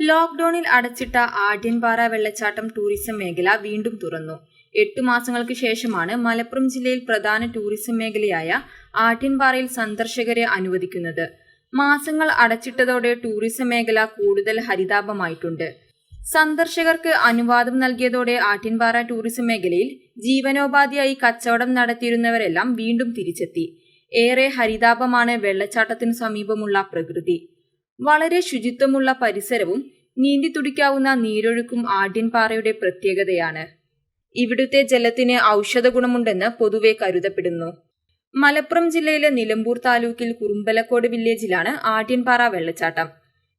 ലോക്ഡൌണിൽ അടച്ചിട്ട ആഢ്യൻപാറ വെള്ളച്ചാട്ടം ടൂറിസം മേഖല വീണ്ടും തുറന്നു. എട്ടു മാസങ്ങൾക്ക് ശേഷമാണ് മലപ്പുറം ജില്ലയിൽ പ്രധാന ടൂറിസം മേഖലയായ ആഢ്യൻപാറയിൽ സന്ദർശകരെ അനുവദിക്കുന്നത്. മാസങ്ങൾ അടച്ചിട്ടതോടെ ടൂറിസം മേഖല കൂടുതൽ ഹരിതാപമായിട്ടുണ്ട്. സന്ദർശകർക്ക് അനുവാദം നൽകിയതോടെ ആട്ടിൻപാറ ടൂറിസം മേഖലയിൽ ജീവനോപാധിയായി കച്ചവടം നടത്തിയിരുന്നവരെല്ലാം വീണ്ടും തിരിച്ചെത്തി. ഏറെ ഹരിതാപമാണ് വെള്ളച്ചാട്ടത്തിനു സമീപമുള്ള പ്രകൃതി. വളരെ ശുചിത്വമുള്ള പരിസരവും നീന്തി തുടിക്കാവുന്ന നീരൊഴുക്കും ആഢ്യൻപാറയുടെ പ്രത്യേകതയാണ്. ഇവിടുത്തെ ജലത്തിന് ഔഷധ ഗുണമുണ്ടെന്ന് പൊതുവെ കരുതപ്പെടുന്നു. മലപ്പുറം ജില്ലയിലെ നിലമ്പൂർ താലൂക്കിൽ കുറുമ്പലക്കോട് വില്ലേജിലാണ് ആഢ്യൻപാറ വെള്ളച്ചാട്ടം.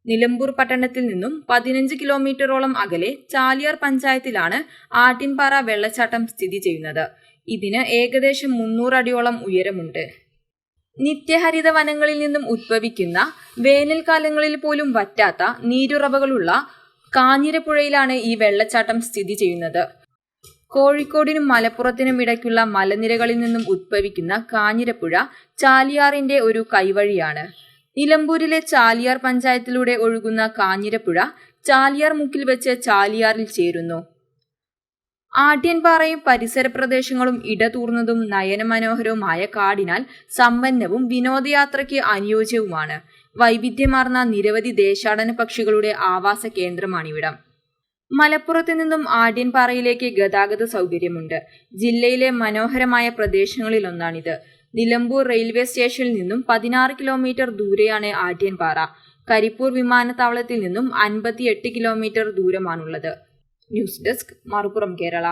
നിലമ്പൂർ പട്ടണത്തിൽ നിന്നും പതിനഞ്ച് കിലോമീറ്ററോളം അകലെ ചാലിയാർ പഞ്ചായത്തിലാണ് ആട്ടിൻപാറ വെള്ളച്ചാട്ടം സ്ഥിതി ചെയ്യുന്നത്. ഇതിന് ഏകദേശം മുന്നൂറ് അടിയോളം ഉയരമുണ്ട്. നിത്യഹരിത വനങ്ങളിൽ നിന്നും ഉദ്ഭവിക്കുന്ന വേനൽക്കാലങ്ങളിൽ പോലും വറ്റാത്ത നീരുറവകളുള്ള കാഞ്ഞിരപ്പുഴയിലാണ് ഈ വെള്ളച്ചാട്ടം സ്ഥിതി ചെയ്യുന്നത്. കോഴിക്കോടിനും മലപ്പുറത്തിനും ഇടയ്ക്കുള്ള മലനിരകളിൽ നിന്നും ഉദ്ഭവിക്കുന്ന കാഞ്ഞിരപ്പുഴ ചാലിയാറിന്റെ ഒരു കൈവഴിയാണ്. നിലമ്പൂരിലെ ചാലിയാർ പഞ്ചായത്തിലൂടെ ഒഴുകുന്ന കാഞ്ഞിരപ്പുഴ ചാലിയാർ മുക്കിൽ വെച്ച് ചാലിയാറിൽ ചേരുന്നു. ആട്യൻപാറയും പരിസര പ്രദേശങ്ങളും ഇടതൂർന്നതും നയനമനോഹരവുമായ കാടിനാൽ സമ്പന്നവും വിനോദയാത്രയ്ക്ക് അനുയോജ്യവുമാണ്. വൈവിധ്യമാർന്ന നിരവധി ദേശാടന പക്ഷികളുടെ ആവാസ കേന്ദ്രമാണിവിടം. മലപ്പുറത്ത് നിന്നും ആട്യൻപാറയിലേക്ക് ഗതാഗത സൗകര്യമുണ്ട്. ജില്ലയിലെ മനോഹരമായ പ്രദേശങ്ങളിലൊന്നാണിത്. നിലമ്പൂർ റെയിൽവേ സ്റ്റേഷനിൽ നിന്നും പതിനാറ് കിലോമീറ്റർ ദൂരെയാണ് ആട്യൻപാറ കരിപ്പൂർ വിമാനത്താവളത്തിൽ നിന്നും അൻപത്തിയെട്ട് kilometre ദൂരമാണുള്ളത്. News desk Marupuram Kerala.